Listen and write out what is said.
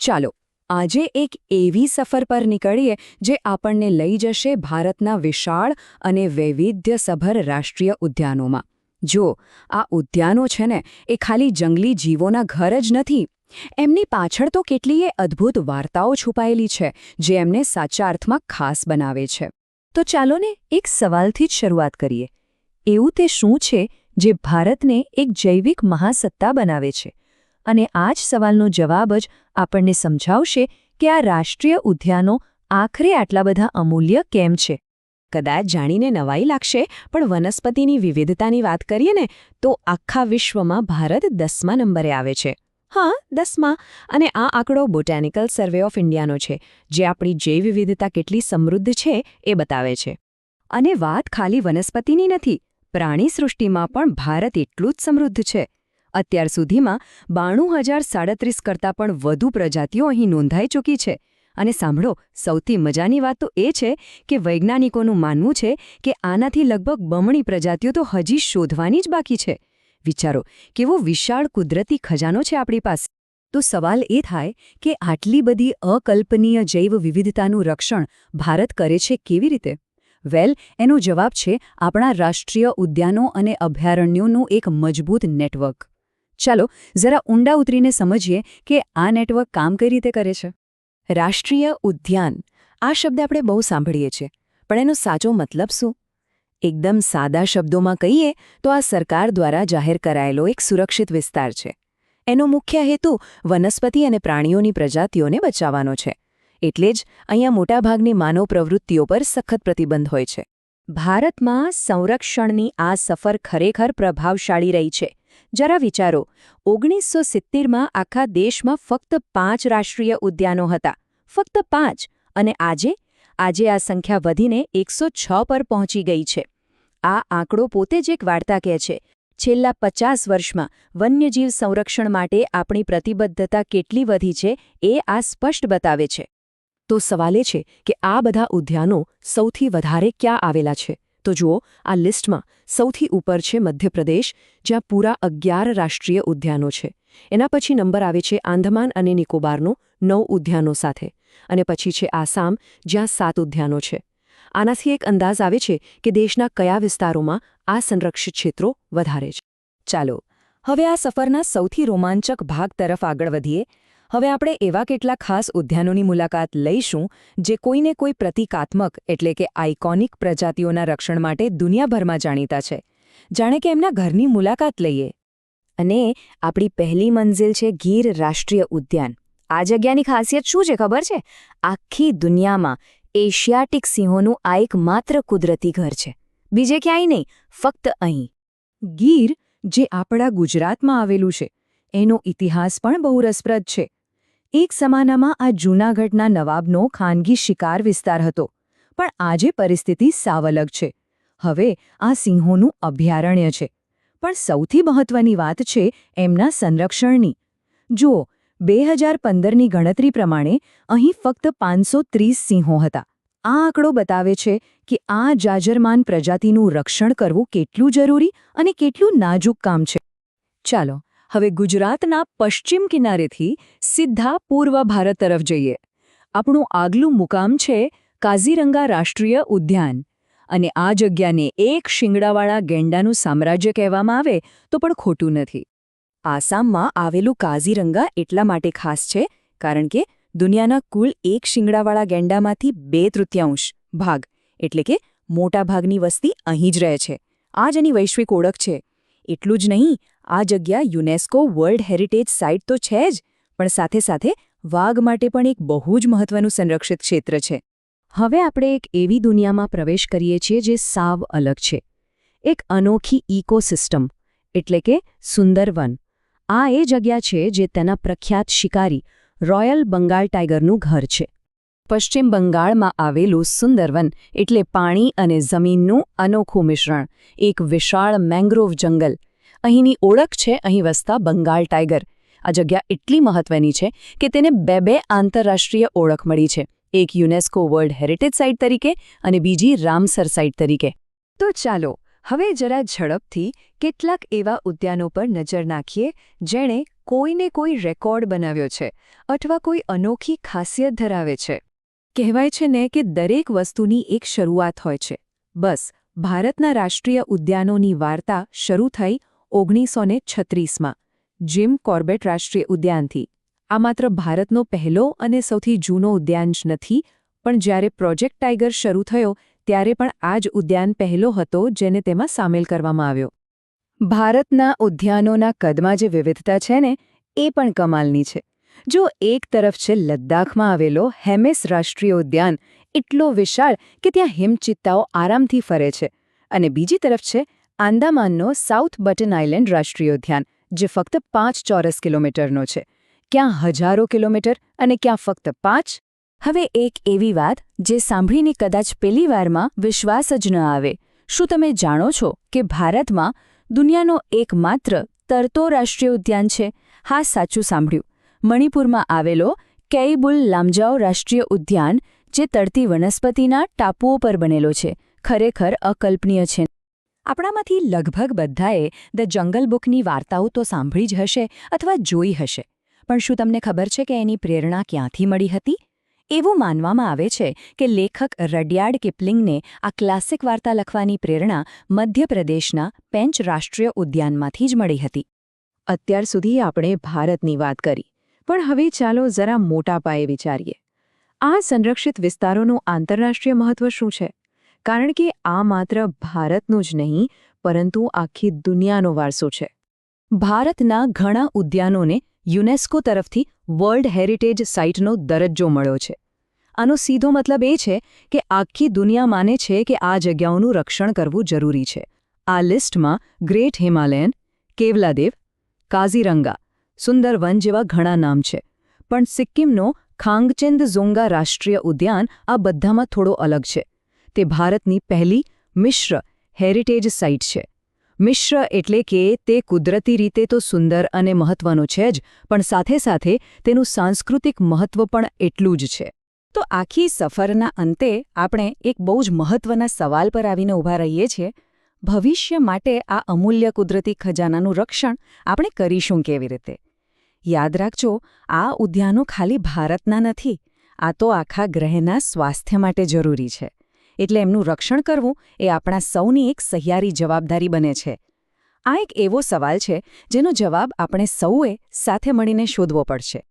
ચાલો, આજે એક એવી સફર પર નીકળીએ જે આપણને લઈ જશે ભારતના વિશાળ અને વૈવિધ્યસભર રાષ્ટ્રીય ઉદ્યાનોમાં. જો, આ ઉદ્યાનો છે ને, એ ખાલી જંગલી જીવોના ઘર જ નથી. એમની પાછળ તો કેટલીય અદ્ભુત વાર્તાઓ છુપાયેલી છે, જે એમને સાચા અર્થમાં ખાસ બનાવે છે. તો ચાલો ને એક સવાલથી જ શરૂઆત કરીએ. એવું તે શું છે, જે ભારતને એક જૈવિક મહાસત્તા બનાવે છે? અને આ જ સવાલનો જવાબ જ આપણને સમજાવશે કે આ રાષ્ટ્રીય ઉદ્યાનો આખરે આટલા બધા અમૂલ્ય કેમ છે. કદાચ જાણીને નવાઈ લાગશે, પણ વનસ્પતિની વિવિધતાની વાત કરીએ ને, તો આખા વિશ્વમાં ભારત દસમા નંબરે આવે છે. હા, દસમા. અને આ આંકડો બોટેનિકલ સર્વે ઓફ ઇન્ડિયાનો છે, જે આપણી જૈવ વિવિધતા કેટલી સમૃદ્ધ છે એ બતાવે છે. અને વાત ખાલી વનસ્પતિની નથી, પ્રાણી સૃષ્ટિમાં પણ ભારત એટલું જ સમૃદ્ધ છે. અત્યાર સુધીમાં બાણું હજાર સાડત્રીસ કરતાં પણ વધુ પ્રજાતિઓ અહીં નોંધાઈ ચૂકી છે. અને સાંભળો, સૌથી મજાની વાત તો એ છે કે વૈજ્ઞાનિકોનું માનવું છે કે આનાથી લગભગ બમણી પ્રજાતિઓ તો હજી શોધવાની જ બાકી છે. વિચારો, કેવો વિશાળ કુદરતી ખજાનો છે આપણી પાસે. તો સવાલ એ થાય કે આટલી બધી અકલ્પનીય જૈવ વિવિધતાનું રક્ષણ ભારત કરે છે કેવી રીતે? વેલ, એનો જવાબ છે આપણા રાષ્ટ્રીય ઉદ્યાનો અને અભયારણ્યોનું એક મજબૂત નેટવર્ક. ચાલો જરા ઊંડા ઉતરીને સમજીએ કે આ નેટવર્ક કામ કઈ રીતે કરે છે. રાષ્ટ્રીય ઉદ્યાન. આ શબ્દ આપણે બહુ સાંભળીએ છીએ, પણ એનો સાચો મતલબ શું? એકદમ સાદા શબ્દોમાં કહીએ તો આ સરકાર દ્વારા જાહેર કરાયેલો એક સુરક્ષિત વિસ્તાર છે. એનો મુખ્ય હેતુ વનસ્પતિ અને પ્રાણીઓની પ્રજાતિઓને બચાવવાનો છે. એટલે જ અહીંયા મોટાભાગની માનવ પ્રવૃત્તિઓ પર સખત પ્રતિબંધ હોય છે. ભારતમાં સંરક્ષણની આ સફર ખરેખર પ્રભાવશાળી રહી છે. જરા વિચારો ઓગણીસો સિત્તેરમાં આખા દેશમાં ફક્ત પાંચ રાષ્ટ્રીય ઉદ્યાનો હતા. ફક્ત પાંચ, અને આજે? આજે આ સંખ્યા વધીને એકસો પર પહોંચી ગઈ છે. આ આંકડો પોતે જ એક વાર્તા કહે છે. છેલ્લા પચાસ વર્ષમાં વન્યજીવ સંરક્ષણ માટે આપણી પ્રતિબદ્ધતા કેટલી વધી છે એ આ સ્પષ્ટ બતાવે છે. તો સવાલ છે કે આ બધા ઉદ્યાનો સૌથી વધારે ક્યાં આવેલા છે? તો જુઓ, આ લિસ્ટમાં સૌથી ઉપર છે મધ્યપ્રદેશ, જ્યાં પૂરા અગિયાર રાષ્ટ્રીય ઉદ્યાનો છે. એના પછી નંબર આવે છે આંધમાન અને નિકોબારનો નવ ઉદ્યાનો સાથે. અને પછી છે આસામ, જ્યાં સાત ઉદ્યાનો છે. આનાથી એક અંદાજ આવે છે કે દેશના કયા વિસ્તારોમાં આ સંરક્ષિત ક્ષેત્રો વધારે છે. ચાલો, હવે આ સફરના સૌથી રોમાંચક ભાગ તરફ આગળ વધીએ હવે આપણે એવા કેટલા ખાસ ઉદ્યાનોની મુલાકાત લઈશું, જે કોઈને કોઈ પ્રતિકાત્મક એટલે કે આઇકોનિક પ્રજાતિઓના રક્ષણ માટે દુનિયાભરમાં જાણીતા છે. જાણે કે એમના ઘરની મુલાકાત લઈએ. અને આપણી પહેલી મંઝિલ છે ગીર રાષ્ટ્રીય ઉદ્યાન. આ જગ્યાની ખાસિયત શું છે ખબર છે? આખી દુનિયામાં એશિયાટિક સિંહોનું આ એક માત્ર કુદરતી ઘર છે. બીજે ક્યાંય નહીં, ફક્ત અહીં. ગીર, જે આપણા ગુજરાતમાં આવેલું છે, એનો ઇતિહાસ પણ બહુ રસપ્રદ છે. એક સમાનામાં આ જૂનાગઢના નવાબનો ખાનગી શિકાર વિસ્તાર હતો, પણ આજે પરિસ્થિતિ સાવ અલગ છે. હવે આ સિંહોનું અભયારણ્ય છે. પણ સૌથી મહત્વની વાત છે એમના સંરક્ષણની. જુઓ, બે હજાર પંદરની ગણતરી પ્રમાણે અહીં ફક્ત પાંચસો ત્રીસ સિંહો હતા. આ આંકડો બતાવે છે કે આ જાજરમાન પ્રજાતિનું રક્ષણ કરવું કેટલું જરૂરી અને કેટલું નાજુક કામ છે. ચાલો હવે ગુજરાતના પશ્ચિમ કિનારેથી સીધા પૂર્વ ભારત તરફ જઈએ. આપણું આગલું મુકામ છે કાઝીરંગા રાષ્ટ્રીય ઉદ્યાન. અને આ જગ્યાને એક શિંગડાવાળા ગેંડાનું સામ્રાજ્ય કહેવામાં આવે તો પણ ખોટું નથી. આસામમાં આવેલું કાઝીરંગા એટલા માટે ખાસ છે કારણ કે દુનિયાના કુલ એક શિંગડાવાળા ગેંડામાંથી બે તૃતીયાંશ ભાગ, એટલે કે મોટાભાગની વસ્તી અહીં જ રહે છે. આ જ એની વૈશ્વિક ઓળખ છે. એટલું જ નહીં, આ જગ્યા યુનેસ્કો વર્લ્ડ હેરિટેજ સાઇટ તો છે જ, પણ સાથે સાથે વાઘ માટે પણ એક બહુ જ મહત્વનું સંરક્ષિત ક્ષેત્ર છે. હવે આપણે એક એવી દુનિયામાં પ્રવેશ કરીએ છીએ જે સાવ અલગ છે. એક અનોખી ઇકોસિસ્ટમ એટલે કે સુંદરવન. આ એ જગ્યા છે જે તેના પ્રખ્યાત શિકારી, રોયલ બંગાળ ટાઈગરનું ઘર છે. પશ્ચિમ બંગાળમાં આવેલું સુંદરવન એટલે પાણી અને જમીનનું અનોખું મિશ્રણ, એક વિશાળ મેંગ્રોવ જંગલ. અહીંની ઓળખ છે અહીં વસતા બંગાળ ટાઈગર. આ જગ્યા એટલી મહત્વની છે કે તેને બે બે આંતરરાષ્ટ્રીય ઓળખ મળી છે, એક યુનેસ્કો વર્લ્ડ હેરિટેજ સાઇટ તરીકે અને બીજી રામસર સાઇટ તરીકે. તો ચાલો, હવે જરા ઝડપથી કેટલાક એવા ઉદ્યાનો પર નજર નાખીએ, જેણે કોઈને કોઈ રેકોર્ડ બનાવ્યો છે, અથવા કોઈ અનોખી ખાસિયત ધરાવે છે. કહેવાય છે ને કે દરેક વસ્તુની એક શરૂઆત હોય છે. બસ, ભારતના રાષ્ટ્રીય ઉદ્યાનોની વાર્તા શરૂ થઈ ઓગણીસો ને છત્રીસમાં, જીમ કોર્બેટ રાષ્ટ્રીય ઉદ્યાનથી. આ માત્ર ભારતનો પહેલો અને સૌથી જૂનો ઉદ્યાન જ નથી, પણ જ્યારે પ્રોજેક્ટ ટાઈગર શરૂ થયો, ત્યારે પણ આ જ ઉદ્યાન પહેલો હતો જેને તેમાં સામેલ કરવામાં આવ્યો. ભારતના ઉદ્યાનોના કદમાં જે વિવિધતા છે ને, એ પણ કમાલની છે. જો એક તરફ છે લદ્દાખમાં આવેલો હેમેસ રાષ્ટ્રીય ઉદ્યાન એટલો વિશાળ કે ત્યાં હિમચિત્તાઓ આરામથી ફરે છે અને બીજી તરફ છે આંદામાનનો સાઉથ બટન આઇલેન્ડ રાષ્ટ્રીય ઉદ્યાન જે ફક્ત પાંચ ચોરસ કિલોમીટરનો છે. ક્યાં હજારો કિલોમીટર અને ક્યાં ફક્ત પાંચ? હવે એક એવી વાત જે સાંભળીને કદાચ પહેલી વારમાં વિશ્વાસ જ ન આવે. શું તમે જાણો છો કે ભારતમાં દુનિયાનો એકમાત્ર તરતો રાષ્ટ્રીય ઉદ્યાન છે? હા, સાચું સાંભળ્યું. મણિપુરમાં આવેલો કેઇબુલ લામજાઓ રાષ્ટ્રીય ઉદ્યાન, જે તરતી વનસ્પતિના ટાપુઓ પર બનેલો છે, ખરેખર અકલ્પનીય છે. આપણામાંથી લગભગ બધાએ ધ જંગલ બુકની વાર્તાઓ તો સાંભળી જ હશે અથવા જોઈ હશે, પણ શું તમને ખબર છે કે એની પ્રેરણા ક્યાંથી મળી હતી? એવું માનવામાં આવે છે કે લેખક રડિયાર્ડ કિપલિંગને આ ક્લાસિક વાર્તા લખવાની પ્રેરણા મધ્યપ્રદેશના પેંચ રાષ્ટ્રીય ઉદ્યાનમાંથી જ મળી હતી. અત્યાર સુધી આપણે ભારતની વાત કરી. પણ હવે ચાલો જરા મોટા પાયે વિચારીએ. આ સંરક્ષિત વિસ્તારોનું આંતરરાષ્ટ્રીય મહત્વ શું છે? કારણ કે આ માત્ર ભારતનું જ નહીં, પરંતુ આખી દુનિયાનો વારસો છે. ભારતના ઘણા ઉદ્યાનોને યુનેસ્કો તરફથી વર્લ્ડ હેરિટેજ સાઇટનો દરજ્જો મળ્યો છે. આનો સીધો મતલબ એ છે કે આખી દુનિયા માને છે કે આ જગ્યાઓનું રક્ષણ કરવું જરૂરી છે. આ લિસ્ટમાં ગ્રેટ હિમાલયન, કેવલાદેવ, કાઝીરંગા સુંદરવન જેવા ઘણા નામ છે. પણ સિક્કિમનો ખાંગચેન્દ ઝોંગા રાષ્ટ્રીય ઉદ્યાન આ બધામાં થોડો અલગ છે. તે ભારતની પહેલી મિશ્ર હેરિટેજ સાઇટ છે. મિશ્ર એટલે કે તે કુદરતી રીતે તો સુંદર અને મહત્વનો છે જ, પણ સાથે સાથે તેનું સાંસ્કૃતિક મહત્વ પણ એટલું જ છે. તો આખી સફરના અંતે આપણે એક બહુ જ મહત્વના સવાલ પર આવીને ઊભા રહીએ છીએ. ભવિષ્ય માટે આ અમૂલ્ય કુદરતી ખજાનાનું રક્ષણ આપણે કરીશું કેવી રીતે? યાદ રાખજો, આ ઉદ્યાનો ખાલી ભારતના નથી, આ તો આખા ગ્રહના સ્વાસ્થ્ય માટે જરૂરી છે. એટલે એમનું રક્ષણ કરવું એ આપણા સૌની એક સહિયારી જવાબદારી બને છે. આ એક એવો સવાલ છે, જેનો જવાબ આપણે સૌએ સાથે મળીને શોધવો પડશે.